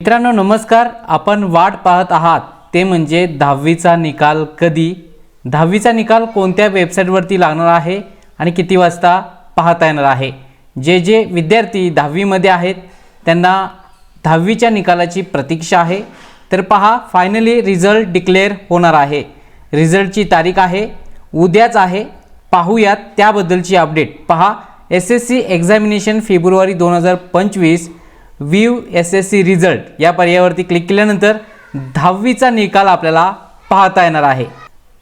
मित्रांनो नमस्कार. आपण वाट पाहत आहात. ते म्हणजे दहावीचा निकाल कधी? दहावीचा निकाल कोणत्या वेबसाईटवरती लागणार आहे आणि किती वाजता पाहता येणार आहे? जे जे विद्यार्थी दहावीमध्ये आहेत त्यांना दहावीच्या निकालाची प्रतीक्षा आहे. तर पहा फायनली रिझल्ट डिक्लेअर होणार आहे. रिझल्टची तारीख आहे उद्याच आहे. पाहूयात त्याबद्दलची अपडेट पहा एस एस सी एक्झामिनेशन फेब्रुवारी दोन हजार पंचवीस view S S C result या पर्यायावरती क्लिक केल्यानंतर दहावीचा निकाल आपल्याला पाहता येणार आहे.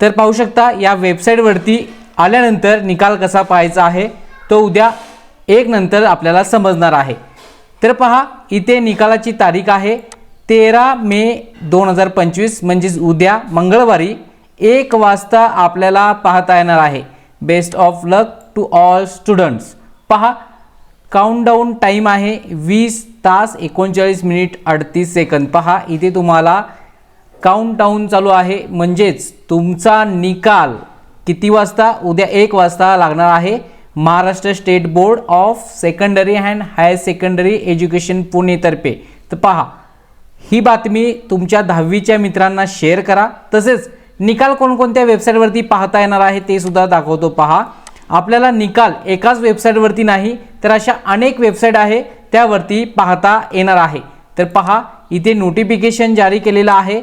तर पाहू शकता या वेबसाईटवरती आल्यानंतर निकाल कसा पाहायचा आहे तो उद्या एक नंतर आपल्याला समजणार आहे. तर पहा इथे निकालाची तारीख आहे तेरा मे दोन हजार पंचवीस म्हणजेच उद्या मंगळवारी एक वाजता आपल्याला पाहता येणार आहे. Best of luck to all students पहा काउंटडाऊन टाईम आहे. वीस तास एकोणचाळीस मिनिट अडतीस सेकंद. पहा इथे तुम्हाला काउंटडाऊन चालू आहे. म्हणजेच तुमचा निकाल किती वाजता? उद्या एक वाजता लागणार आहे. Maharashtra state board of secondary and higher secondary education पुणेतर्फे. तर पहा ही बातमी तुमच्या दहावीच्या मित्रांना शेअर करा. तसेच निकाल कोणकोणत्या वेबसाईटवरती पाहता येणार आहे ते सुद्धा दाखवतो. पहा आपल्याला निकाल एकाच वेबसाईटवरती नाही तर अशा अनेक वेबसाईट आहे त्यावरती पाहता येणार आहे. तर पहा इथे नोटिफिकेशन जारी केलेलं आहे.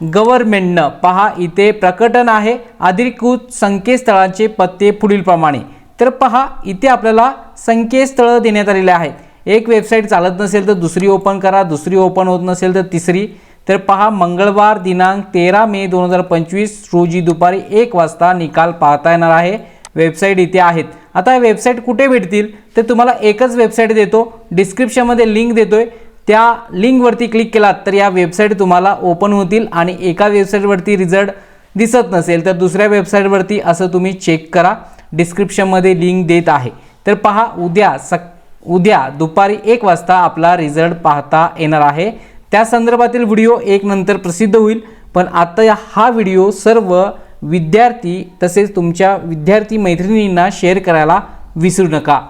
गव्हर्नमेंटनं पहा इथे प्रकटन आहे. अधिकृत संकेतस्थळांचे पत्ते पुढीलप्रमाणे तर पहा इथे आपल्याला संकेतस्थळं देण्यात आलेले आहेत. एक वेबसाईट चालत नसेल तर दुसरी ओपन करा दुसरी ओपन होत नसेल तर तिसरी. तर पहा मंगळवार दिनांक तेरा मे दोन हजार पंचवीस रोजी दुपारी एक वाजता निकाल पाहता येणार आहे. वेबसाईट इथे आहेत. आता वेबसाईट कुठे भेटतील? तर तुम्हाला एकच वेबसाईट देतो. डिस्क्रिप्शनमध्ये लिंक देतो आहे त्या लिंकवरती क्लिक केलात तर या वेबसाईट तुम्हाला ओपन होतील आणि एका वेबसाईटवरती रिझल्ट दिसत नसेल तर दुसऱ्या वेबसाईटवरती असं तुम्ही चेक करा. डिस्क्रिप्शनमध्ये लिंक देत आहे. तर पहा उद्या सक उद्या दुपारी एक वाजता आपला रिझल्ट पाहता येणार आहे. त्या संदर्भातील व्हिडिओ एक नंतर प्रसिद्ध होईल. पण आता हा व्हिडिओ सर्व विद्यार्थी तसेच तुमच्या विद्यार्थी मैत्रिणींना शेअर करायला विसरू नका.